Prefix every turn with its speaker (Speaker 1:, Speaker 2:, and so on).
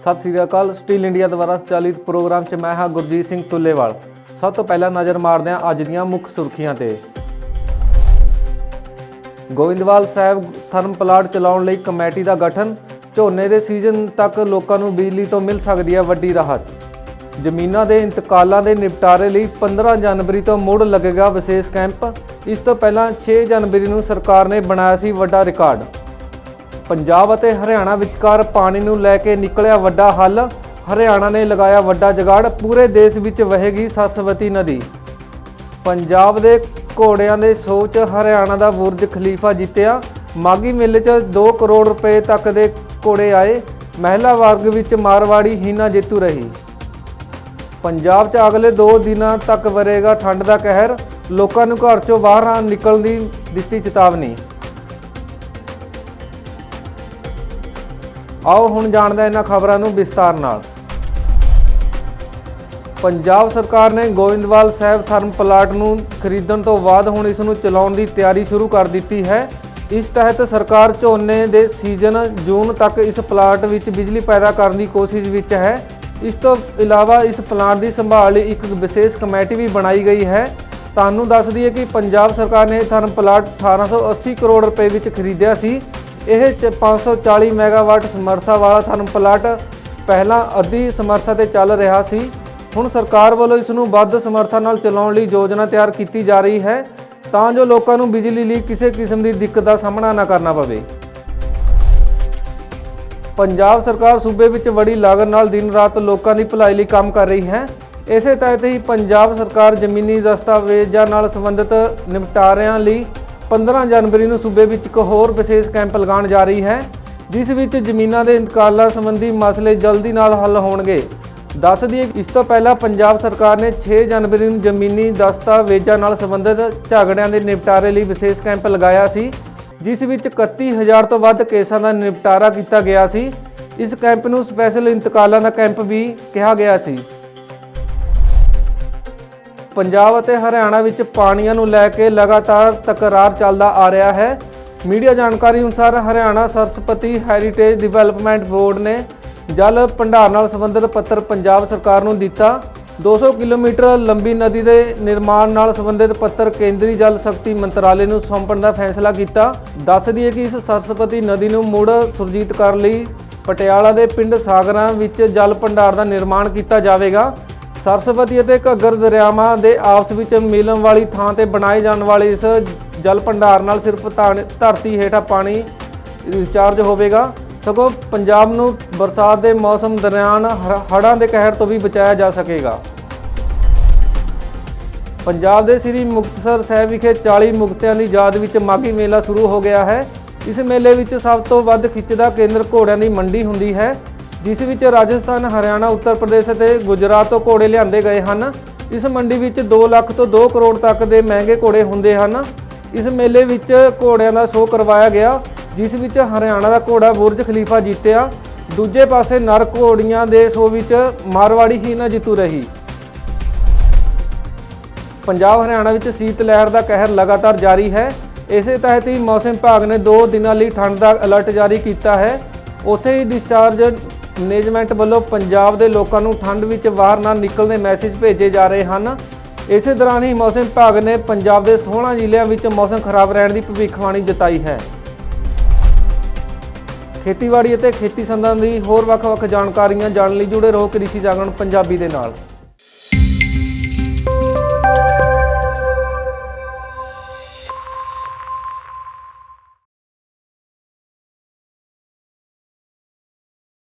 Speaker 1: ਸਤਿ ਸ੍ਰੀ ਅਕਾਲ, steel India ਦੁਆਰਾ ਸੰਚਾਲਿਤ programme 'ਚ ਮੈਂ ਹਾਂ ਗੁਰਜੀਤ ਸਿੰਘ ਤੁੱਲੇਵਾਲ। ਸਭ ਤੋਂ ਪਹਿਲਾਂ ਨਜ਼ਰ ਮਾਰਦੇ ਹਾਂ ਅੱਜ ਦੀਆਂ ਮੁੱਖ ਸੁਰਖੀਆਂ ਤੇ। ਗੋਇੰਦਵਾਲ ਸਾਹਿਬ ਥਰਮ ਪਲਾਟ ਚਲਾਉਣ ਲਈ ਕਮੇਟੀ ਦਾ ਗਠਨ, ਝੋਨੇ ਦੇ ਸੀਜ਼ਨ ਤੱਕ ਲੋਕਾਂ ਨੂੰ ਬਿਜਲੀ ਤੋਂ ਮਿਲ ਸਕਦੀ ਹੈ ਵੱਡੀ ਰਾਹਤ। ਜ਼ਮੀਨਾਂ ਦੇ ਇੰਤਕਾਲਾਂ ਦੇ ਨਿਪਟਾਰੇ ਲਈ 15 ਜਨਵਰੀ ਤੋਂ ਮੁੜ ਲੱਗੇਗਾ ਵਿਸ਼ੇਸ਼ ਕੈਂਪ। ਇਸ ਤੋਂ ਪਹਿਲਾਂ 6 ਜਨਵਰੀ ਨੂੰ ਸਰਕਾਰ ਨੇ ਬਣਾਇਆ ਸੀ ਵੱਡਾ ਰਿਕਾਰਡ। ਪੰਜਾਬ ਅਤੇ ਹਰਿਆਣਾ ਵਿਚਕਾਰ ਪਾਣੀ ਨੂੰ ਲੈ ਕੇ ਨਿਕਲਿਆ ਵੱਡਾ ਹੱਲ। ਹਰਿਆਣਾ ਨੇ ਲਗਾਇਆ ਵੱਡਾ ਜਗਾੜ। ਪੂਰੇ ਦੇਸ਼ ਵਿੱਚ ਵਹੇਗੀ ਸਰਸਵਤੀ ਨਦੀ। ਪੰਜਾਬ ਦੇ ਘੋੜਿਆਂ ਦੇ ਸੋਚ ਹਰਿਆਣਾ ਦਾ ਬੁਰਜ ਖਲੀਫਾ ਜਿੱਤਿਆ। ਮਾਗੀ ਮੇਲੇ 'ਚ 2 ਕਰੋੜ ਰੁਪਏ ਤੱਕ ਦੇ ਘੋੜੇ ਆਏ। ਮਹਿਲਾ ਵਰਗ ਵਿੱਚ ਮਾਰਵਾੜੀ ਹੀਨਾ ਜੇਤੂ ਰਹੀ। ਪੰਜਾਬ 'ਚ ਅਗਲੇ 2 ਦਿਨਾਂ ਤੱਕ ਵਰੇਗਾ ਠੰਡ ਦਾ ਕਹਿਰ। ਲੋਕਾਂ ਨੂੰ ਘਰ 'ਚੋਂ ਬਾਹਰ ਨਿਕਲਣ ਦੀ ਦਿੱਤੀ ਚੇਤਾਵਨੀ। ਆਓ ਹੁਣ ਜਾਣਦੇ ਇਹਨਾਂ ਖਬਰਾਂ ਨੂੰ ਵਿਸਤਾਰ ਨਾਲ। ਪੰਜਾਬ ਸਰਕਾਰ ਨੇ ਗੋਇੰਦਵਾਲ ਸਾਹਿਬ ਥਰਮ ਪਲਾਟ ਨੂੰ ਖਰੀਦਣ ਤੋਂ ਬਾਅਦ ਹੁਣ ਇਸ ਨੂੰ ਚਲਾਉਣ ਦੀ ਤਿਆਰੀ ਸ਼ੁਰੂ ਕਰ ਦਿੱਤੀ ਹੈ। ਇਸ ਤਹਿਤ ਸਰਕਾਰ ਝੋਨੇ ਦੇ ਸੀਜ਼ਨ ਜੂਨ ਤੱਕ ਇਸ ਪਲਾਟ ਵਿੱਚ ਬਿਜਲੀ ਪੈਦਾ ਕਰਨ ਦੀ ਕੋਸ਼ਿਸ਼ ਵਿੱਚ ਹੈ। ਇਸ ਤੋਂ ਇਲਾਵਾ ਇਸ ਪਲਾਂਟ ਦੀ ਸੰਭਾਲ ਲਈ ਇੱਕ ਵਿਸ਼ੇਸ਼ ਕਮੇਟੀ ਵੀ ਬਣਾਈ ਗਈ ਹੈ। ਤੁਹਾਨੂੰ ਦੱਸ ਦਈਏ ਕਿ ਪੰਜਾਬ ਸਰਕਾਰ ਨੇ ਇਹ ਥਰਮ ਪਲਾਟ 1880 ਕਰੋੜ ਰੁਪਏ ਵਿੱਚ ਖਰੀਦਿਆ ਸੀ। ਇਹ ਚ- 540 ਮੈਗਾਵਾਟ ਸਮਰੱਥਾ ਵਾਲਾ ਥਰਮ ਪਲਾਟ ਪਹਿਲਾਂ ਅੱਧੀ ਸਮਰੱਥਾ ਤੇ ਚੱਲ ਰਿਹਾ ਸੀ। ਹੁਣ ਸਰਕਾਰ ਵੱਲੋਂ ਇਸ ਨੂੰ ਵੱਧ ਸਮਰੱਥਾ ਨਾਲ ਚਲਾਉਣ ਲਈ ਯੋਜਨਾ ਤਿਆਰ ਕੀਤੀ ਜਾ ਰਹੀ ਹੈ ਤਾਂ ਜੋ ਲੋਕਾਂ ਨੂੰ ਬਿਜਲੀ ਲਈ ਕਿਸੇ ਕਿਸਮ ਦੀ ਦਿੱਕਤ ਦਾ ਸਾਹਮਣਾ ਨਾ ਕਰਨਾ ਪਵੇ। ਪੰਜਾਬ ਸਰਕਾਰ ਸੂਬੇ ਵਿੱਚ ਬੜੀ ਲਾਗਤ ਨਾਲ ਦਿਨ ਰਾਤ ਲੋਕਾਂ ਦੀ ਭਲਾਈ ਲਈ ਕੰਮ ਕਰ ਰਹੀ ਹੈ। ਇਸੇ ਤਹਿਤ ਹੀ ਪੰਜਾਬ ਸਰਕਾਰ ਜ਼ਮੀਨੀ ਦਸਤਾਵੇਜ਼ਾਂ ਨਾਲ ਸੰਬੰਧਿਤ ਨਿਪਟਾਰਿਆਂ ਲਈ 15 ਜਨਵਰੀ ਨੂੰ ਸੂਬੇ ਵਿੱਚ ਇੱਕ ਹੋਰ ਵਿਸ਼ੇਸ਼ ਕੈਂਪ ਲਗਾਉਣ ਜਾ ਰਹੀ ਹੈ, ਜਿਸ ਵਿੱਚ ਜ਼ਮੀਨਾਂ ਦੇ ਇੰਤਕਾਲਾਂ ਸੰਬੰਧੀ ਮਸਲੇ ਜਲਦੀ ਨਾਲ ਹੱਲ ਹੋਣਗੇ। ਦੱਸ ਦਈਏ ਇਸ ਤੋਂ ਪਹਿਲਾਂ ਪੰਜਾਬ ਸਰਕਾਰ ਨੇ 6 ਜਨਵਰੀ ਨੂੰ ਜ਼ਮੀਨੀ ਦਸਤਾਵੇਜ਼ਾਂ ਨਾਲ ਸੰਬੰਧਿਤ ਝਗੜਿਆਂ ਦੇ ਨਿਪਟਾਰੇ ਲਈ ਵਿਸ਼ੇਸ਼ ਕੈਂਪ ਲਗਾਇਆ ਸੀ, ਜਿਸ ਵਿੱਚ 31000 ਤੋਂ ਵੱਧ ਕੇਸਾਂ ਦਾ ਨਿਪਟਾਰਾ ਕੀਤਾ ਗਿਆ ਸੀ। ਇਸ ਕੈਂਪ ਨੂੰ ਸਪੈਸ਼ਲ ਇੰਤਕਾਲਾਂ ਦਾ ਕੈਂਪ ਵੀ ਕਿਹਾ ਗਿਆ ਸੀ। ਪੰਜਾਬ ਅਤੇ ਹਰਿਆਣਾ ਵਿੱਚ ਪਾਣੀਆਂ ਨੂੰ ਲੈ ਕੇ ਲਗਾਤਾਰ ਤਕਰਾਰ ਚੱਲਦਾ ਆ ਰਿਹਾ ਹੈ। ਮੀਡੀਆ ਜਾਣਕਾਰੀ ਅਨੁਸਾਰ Haryana Saraswati heritage development board ਨੇ ਜਲ ਭੰਡਾਰ ਨਾਲ ਸੰਬੰਧਿਤ ਪੱਤਰ ਪੰਜਾਬ ਸਰਕਾਰ ਨੂੰ ਦਿੱਤਾ। 200 ਕਿਲੋਮੀਟਰ ਲੰਬੀ ਨਦੀ ਦੇ ਨਿਰਮਾਣ ਨਾਲ ਸੰਬੰਧਿਤ ਪੱਤਰ ਕੇਂਦਰੀ ਜਲ ਸ਼ਕਤੀ ਮੰਤਰਾਲੇ ਨੂੰ ਸੌਂਪਣ ਦਾ ਫੈਸਲਾ ਕੀਤਾ। ਦੱਸ ਦਈਏ ਕਿ ਇਸ ਸਰਸਪਤੀ ਨਦੀ ਨੂੰ ਮੁੜ ਸੁਰਜੀਤ ਕਰਨ ਲਈ ਪਟਿਆਲਾ ਦੇ ਪਿੰਡ ਸਾਗਰਾਂ ਵਿੱਚ ਜਲ ਭੰਡਾਰ ਦਾ ਨਿਰਮਾਣ ਕੀਤਾ ਜਾਵੇਗਾ। ਸਰਸਵਤੀ ਅਤੇ ਘੱਗਰ ਦਰਿਆਵਾਂ ਦੇ ਆਪਸ ਵਿੱਚ ਮਿਲਣ ਵਾਲੀ ਥਾਂ ਤੇ ਬਣਾਏ ਜਾਣ ਵਾਲੇ ਇਸ ਜਲ ਭੰਡਾਰ ਨਾਲ ਸਿਰਫ ਧਾਨ- ਧਰਤੀ ਹੇਠਾਂ ਪਾਣੀ ਰਿਚਾਰਜ ਹੋਵੇਗਾ। ਸਗੋਂ ਪੰਜਾਬ ਨੂੰ ਬਰਸਾਤ ਦੇ ਮੌਸਮ ਦਰਮਿਆਨ ਹੜ੍ਹਾਂ ਦੇ ਕਹਿਰ ਤੋਂ ਵੀ ਬਚਾਇਆ ਜਾ ਸਕੇਗਾ। ਪੰਜਾਬ ਦੇ ਸ੍ਰੀ ਮੁਕਤਸਰ ਸਾਹਿਬ ਵਿਖੇ 40 ਮੁਕਤਿਆਂ ਦੀ ਯਾਦ ਵਿੱਚ ਮਾਘੀ ਮੇਲਾ ਸ਼ੁਰੂ ਹੋ ਗਿਆ ਹੈ। ਇਸ ਮੇਲੇ ਵਿੱਚ ਸਭ ਤੋਂ ਵੱਧ ਖਿੱਚ ਦਾ ਕੇਂਦਰ ਘੋੜਿਆਂ ਦੀ ਮੰਡੀ ਹੁੰਦੀ ਹੈ। ਜਿਸ ਵਿੱਚ ਰਾਜਸਥਾਨ, ਹਰਿਆਣਾ, ਉੱਤਰ ਪ੍ਰਦੇਸ਼ ਅਤੇ ਗੁਜਰਾਤ ਤੋਂ ਘੋੜੇ ਲਿਆਂਦੇ ਗਏ ਹਨ। ਇਸ ਮੰਡੀ ਵਿੱਚ 2 ਲੱਖ ਤੋਂ 2 ਕਰੋੜ ਤੱਕ ਦੇ ਮਹਿੰਗੇ ਘੋੜੇ ਹੁੰਦੇ ਹਨ। ਇਸ ਮੇਲੇ ਵਿੱਚ ਘੋੜਿਆਂ ਦਾ ਸ਼ੋਅ ਕਰਵਾਇਆ ਗਿਆ, ਜਿਸ ਵਿੱਚ ਹਰਿਆਣਾ ਦਾ ਘੋੜਾ ਬੁਰਜ ਖਲੀਫਾ ਜਿੱਤਿਆ। ਦੂਜੇ ਪਾਸੇ ਨਰ ਘੋੜੀਆਂ ਦੇ ਸ਼ੋਅ ਵਿੱਚ ਮਾਰਵਾੜੀ ਹੀ ਨਾ ਜਿੱਤੂ ਰਹੀ। ਪੰਜਾਬ, ਹਰਿਆਣਾ ਵਿੱਚ ਸੀਤ ਲਹਿਰ ਦਾ ਕਹਿਰ ਲਗਾਤਾਰ ਜਾਰੀ ਹੈ। ਇਸੇ ਤਹਿਤ ਹੀ ਮੌਸਮ ਵਿਭਾਗ ਨੇ 2 ਦਿਨਾਂ ਲਈ ਠੰਡ ਦਾ ਅਲਰਟ ਜਾਰੀ ਕੀਤਾ ਹੈ। ਉੱਥੇ ਹੀ ਡਿਸਚਾਰਜ ਮੈਨੇਜਮੈਂਟ ਵੱਲੋਂ ਪੰਜਾਬ ਦੇ ਲੋਕਾਂ ਨੂੰ ਠੰਡ ਵਿੱਚ ਬਾਹਰ ਨਾ ਨਿਕਲਣ ਦੇ ਮੈਸੇਜ ਭੇਜੇ ਜਾ ਰਹੇ ਹਨ। ਇਸੇ ਦੌਰਾਨ ਹੀ ਮੌਸਮ ਵਿਭਾਗ ਨੇ ਪੰਜਾਬ ਦੇ 16 ਜ਼ਿਲ੍ਹਿਆਂ ਵਿੱਚ ਮੌਸਮ ਖਰਾਬ ਰਹਿਣ ਦੀ ਭਵਿੱਖਬਾਣੀ ਜਤਾਈ ਹੈ। ਖੇਤੀਬਾੜੀ ਅਤੇ ਖੇਤੀ ਸੰਬੰਧੀ ਹੋਰ ਵੱਖ-ਵੱਖ ਜਾਣਕਾਰੀਆਂ ਜਾਣਨ ਲਈ ਜੁੜੇ ਰਹੋ ਕ੍ਰਿਸ਼ੀ ਜਾਗਰਣ ਪੰਜਾਬੀ ਦੇ ਨਾਲ।